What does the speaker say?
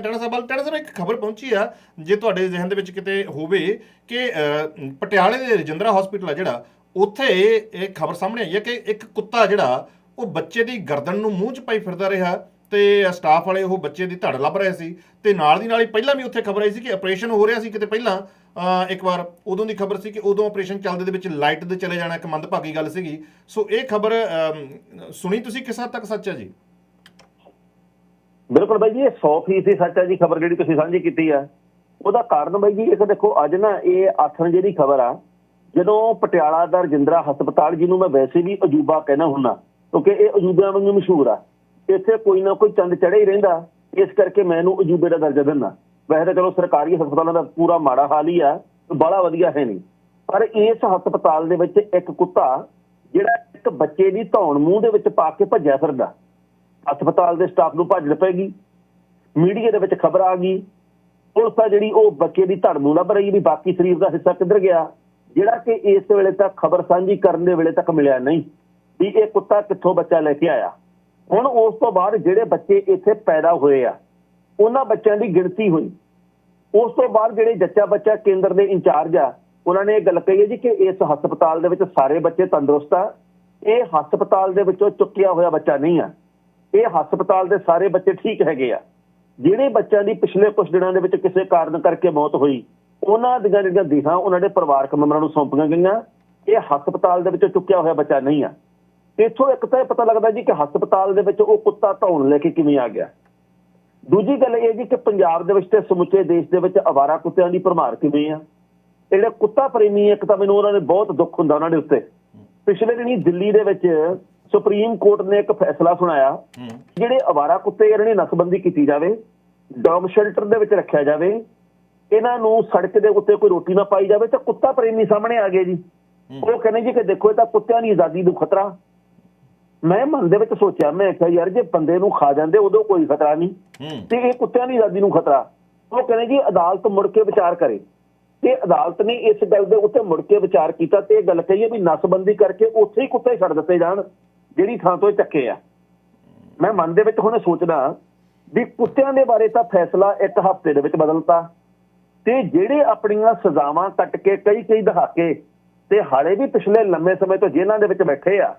ਟਾਣਾ ਸਾਹਿਬ ਵੱਲ। ਟਾਣਾ ਸਾਹਿਬ ਇੱਕ ਖਬਰ ਪਹੁੰਚੀ ਆ ਜੇ ਤੁਹਾਡੇ ਜ਼ਿਹਨ ਦੇ ਵਿੱਚ ਕਿਤੇ ਹੋਵੇ ਕਿ ਪਟਿਆਲੇ ਦੇ ਰਜਿੰਦਰਾ ਹਸਪੀਟਲ ਆ ਜਿਹੜਾ ਉੱਥੇ ਇਹ ਖਬਰ ਸਾਹਮਣੇ ਆਈ ਹੈ ਕਿ ਇੱਕ ਕੁੱਤਾ ਜਿਹੜਾ ਉਹ ਬੱਚੇ ਦੀ ਗਰਦਨ ਨੂੰ ਮੂੰਹ 'ਚ ਪਾਈ ਫਿਰਦਾ ਰਿਹਾ ਤੇ ਸਟਾਫ ਵਾਲੇ ਉਹ ਬੱਚੇ ਦੀ ਧੜ ਲੱਭ ਰਹੇ ਸੀ ਤੇ ਨਾਲ ਦੀ ਨਾਲ ਹੀ ਪਹਿਲਾਂ ਵੀ ਉੱਥੇ ਖਬਰ ਆਈ ਸੀ ਕਿ ਆਪਰੇਸ਼ਨ ਹੋ ਰਿਹਾ ਸੀ ਕਿਤੇ ਪਹਿਲਾਂ। ਅ, ਇੱਕ ਵਾਰ ਉਦੋਂ ਦੀ ਖਬਰ ਸੀ ਕਿ ਉਦੋਂ ਆਪਰੇਸ਼ਨ ਚੱਲਦੇ ਦੇ ਵਿੱਚ ਲਾਈਟ ਦੇ ਚਲੇ ਜਾਣਾ ਇੱਕ ਮੰਦਭਾਗੀ ਗੱਲ ਸੀਗੀ। ਸੋ ਇਹ ਖਬਰ ਸੁਣੀ ਤੁਸੀਂ ਕਿਸ ਹੱਦ ਤੱਕ ਸੱਚ ਹੈ ਜੀ? ਬਿਲਕੁਲ ਬਾਈ ਜੀ, ਇਹ 100% ਹੀ ਸੱਚ ਹੈ ਜੀ, ਖਬਰ ਜਿਹੜੀ ਤੁਸੀਂ ਸਾਂਝੀ ਕੀਤੀ ਆ। ਉਹਦਾ ਕਾਰਨ ਬਾਈ ਜੀ, ਇੱਕ ਦੇਖੋ, ਅੱਜ ਨਾ ਇਹ ਆਥਣ ਜਿਹੜੀ ਖਬਰ ਆ, ਜਦੋਂ ਪਟਿਆਲਾ ਦਾ ਰਜਿੰਦਰਾ ਹਸਪਤਾਲ, ਜਿਹਨੂੰ ਮੈਂ ਵੈਸੇ ਵੀ ਅਜੂਬਾ ਕਹਿਣਾ ਹੁੰਨਾ ਕਿਉਂਕਿ ਇਹ ਅਜੂਬਿਆਂ ਵਾਂਗੂ ਮਸ਼ਹੂਰ ਆ, ਇੱਥੇ ਕੋਈ ਨਾ ਕੋਈ ਚੰਦ ਚੜ੍ਹੇ ਹੀ ਰਹਿੰਦਾ। ਇਸ ਕਰਕੇ ਮੈਂ ਇਹਨੂੰ ਅਜੂਬੇ ਦਾ ਦਰਜਾ ਦਿੰਦਾ। ਵੈਸੇ ਤਾਂ ਚਲੋ, ਸਰਕਾਰੀ ਹਸਪਤਾਲਾਂ ਦਾ ਪੂਰਾ ਮਾੜਾ ਹਾਲ ਹੀ ਆ ਬੜਾ ਵਧੀਆ ਹੈ ਨਹੀਂ। ਪਰ ਇਸ ਹਸਪਤਾਲ ਦੇ ਵਿੱਚ ਇੱਕ ਕੁੱਤਾ, ਜਿਹੜਾ ਇੱਕ ਬੱਚੇ ਦੀ ਧੌਣ ਮੂੰਹ ਦੇ ਵਿੱਚ ਪਾ ਕੇ ਭੱਜਿਆ ਫਿਰਦਾ। ਹਸਪਤਾਲ ਦੇ ਸਟਾਫ ਨੂੰ ਭੱਜਣ ਪੈਗੀ। ਮੀਡੀਆ ਦੇ ਵਿੱਚ ਖਬਰ ਆ ਗਈ। ਪੁਲਿਸ ਆ ਜਿਹੜੀ ਉਹ ਬੱਚੇ ਦੀ ਧੜ ਨੂੰ ਲੱਭ ਰਹੀ ਵੀ ਬਾਕੀ ਸਰੀਰ ਦਾ ਹਿੱਸਾ ਕਿੱਧਰ ਗਿਆ। ਜਿਹੜਾ ਕਿ ਇਸ ਵੇਲੇ ਤੱਕ ਖਬਰ ਸਾਂਝੀ ਕਰਨ ਦੇ ਵੇਲੇ ਤੱਕ ਮਿਲਿਆ ਨਹੀਂ ਵੀ ਇਹ ਕੁੱਤਾ ਕਿੱਥੋਂ ਬੱਚਾ ਲੈ ਕੇ ਆਇਆ। ਹੁਣ ਉਸ ਤੋਂ ਬਾਅਦ ਜਿਹੜੇ ਬੱਚੇ ਇੱਥੇ ਪੈਦਾ ਹੋਏ ਆ, ਉਹਨਾਂ ਬੱਚਿਆਂ ਦੀ ਗਿਣਤੀ ਹੋਈ। ਉਸ ਤੋਂ ਬਾਅਦ ਜਿਹੜੇ ਜੱਚਾ ਬੱਚਾ ਕੇਂਦਰ ਦੇ ਇੰਚਾਰਜ ਆ, ਉਹਨਾਂ ਨੇ ਇਹ ਗੱਲ ਕਹੀ ਹੈ ਜੀ ਕਿ ਇਸ ਹਸਪਤਾਲ ਦੇ ਵਿੱਚ ਸਾਰੇ ਬੱਚੇ ਤੰਦਰੁਸਤ ਆ। ਇਹ ਹਸਪਤਾਲ ਦੇ ਵਿੱਚੋਂ ਚੁੱਕਿਆ ਹੋਇਆ ਬੱਚਾ ਨਹੀਂ ਆ। ਇਹ ਹਸਪਤਾਲ ਦੇ ਸਾਰੇ ਬੱਚੇ ਠੀਕ ਹੈਗੇ ਆ। ਜਿਹੜੇ ਬੱਚਿਆਂ ਦੀ ਪਿਛਲੇ ਕੁਝ ਦਿਨਾਂ ਦੇ ਵਿੱਚ ਕਿਸੇ ਕਾਰਨ ਕਰਕੇ ਮੌਤ ਹੋਈ, ਉਹਨਾਂ ਦੀਆਂ ਜਿਹੜੀਆਂ ਦੇਹਾਂ ਉਹਨਾਂ ਦੇ ਪਰਿਵਾਰਕ ਮੈਂਬਰਾਂ ਨੂੰ ਸੌਂਪੀਆਂ ਗਈਆਂ। ਇਹ ਹਸਪਤਾਲ ਦੇ ਵਿੱਚ ਚੁੱਕਿਆ ਹੋਇਆ ਬੱਚਾ ਨਹੀਂ ਆ। ਇੱਥੋਂ ਇੱਕ ਤਾਂ ਇਹ ਪਤਾ ਲੱਗਦਾ ਜੀ ਕਿ ਹਸਪਤਾਲ ਦੇ ਵਿੱਚ ਉਹ ਕੁੱਤਾ ਧੌਣ ਲੈ ਕੇ ਕਿਵੇਂ ਆ ਗਿਆ। ਦੂਜੀ ਗੱਲ ਇਹ ਜੀ ਕਿ ਪੰਜਾਬ ਦੇ ਵਿੱਚ ਤੇ ਸਮੁੱਚੇ ਦੇਸ਼ ਦੇ ਵਿੱਚ ਅਵਾਰਾ ਕੁੱਤਿਆਂ ਦੀ ਭਰਮਾਰ ਕਿਵੇਂ ਆ? ਇਹ ਜਿਹੜੇ ਕੁੱਤਾ ਪ੍ਰੇਮੀ ਇੱਕ ਤਾਂ ਮੈਨੂੰ ਉਹਨਾਂ ਨੇ ਬਹੁਤ ਦੁੱਖ ਹੁੰਦਾ ਉਹਨਾਂ ਦੇ ਉੱਤੇ। ਪਿਛਲੇ ਦਿਨੀ ਦਿੱਲੀ ਦੇ ਵਿੱਚ ਸੁਪਰੀਮ ਕੋਰਟ ਨੇ ਇੱਕ ਫੈਸਲਾ ਸੁਣਾਇਆ ਜਿਹੜੇ ਅਵਾਰਾ ਕੁੱਤੇ ਇਹਨਾਂ ਦੀ ਨਸਬੰਦੀ ਕੀਤੀ ਜਾਵੇ ਡੌਗ ਸ਼ੈਲਟਰ ਦੇ ਵਿੱਚ ਰੱਖਿਆ ਜਾਵੇ ਇਹਨਾਂ ਨੂੰ ਸੜਕ ਦੇ ਉੱਤੇ ਕੋਈ ਰੋਟੀ ਨਾ ਪਾਈ ਜਾਵੇ ਤਾਂ ਕੁੱਤਾ ਪ੍ਰੇਮੀ ਸਾਹਮਣੇ ਆ ਗਏ ਜੀ। ਉਹ ਕਹਿੰਦੇ ਜੀ ਕਿ ਦੇਖੋ ਇਹ ਤਾਂ ਕੁੱਤਿਆਂ ਦੀ ਆਜ਼ਾਦੀ ਨੂੰ ਖਤਰਾ। ਮੈਂ ਮਨ ਦੇ ਵਿੱਚ ਸੋਚਿਆ ਮੈਂ ਕਿਹਾ ਯਾਰ ਜੇ ਬੰਦੇ ਨੂੰ ਖਾ ਜਾਂਦੇ ਉਦੋਂ ਕੋਈ ਖਤਰਾ ਨਹੀਂ। ਤੇ ਇਹ ਕੁੱਤਿਆਂ ਦੀ ਆਜ਼ਾਦੀ ਨੂੰ ਖਤਰਾ। ਉਹ ਕਹਿੰਦੇ ਜੀ ਅਦਾਲਤ ਮੁੜ ਕੇ ਵਿਚਾਰ ਕਰੇ। ਤੇ ਅਦਾਲਤ ਨੇ ਇਸ ਗੱਲ ਦੇ ਉੱਤੇ ਮੁੜ ਕੇ ਵਿਚਾਰ ਕੀਤਾ ਤੇ ਇਹ ਗੱਲ ਕਹੀ ਹੈ ਵੀ ਨਸਬੰਦੀ ਕਰਕੇ ਉੱਥੇ ਹੀ ਕੁੱਤੇ ਛੱਡ ਦਿੱਤੇ ਜਾਣ। ਜਿਹੜੀ ਥਾਂ ਤੋਂ ਇਹ ਚੱਕੇ ਆ। ਮੈਂ ਮਨ ਦੇ ਵਿੱਚ ਹੁਣ ਸੋਚਦਾ ਵੀ ਕੁੱਤਿਆਂ ਦੇ ਬਾਰੇ ਤਾਂ ਫੈਸਲਾ ਇੱਕ ਹਫ਼ਤੇ ਦੇ ਵਿੱਚ ਬਦਲਤਾ। ਤੇ ਜਿਹੜੇ ਆਪਣੀਆਂ ਸਜ਼ਾਵਾਂ ਕੱਟ ਕੇ ਕਈ ਕਈ ਦਹਾਕੇ ਤੇ ਹਾਲੇ ਵੀ ਪਿਛਲੇ ਲੰਮੇ ਸਮੇਂ ਤੋਂ ਜੇਲ੍ਹਾਂ ਦੇ ਵਿੱਚ ਬੈਠੇ ਆ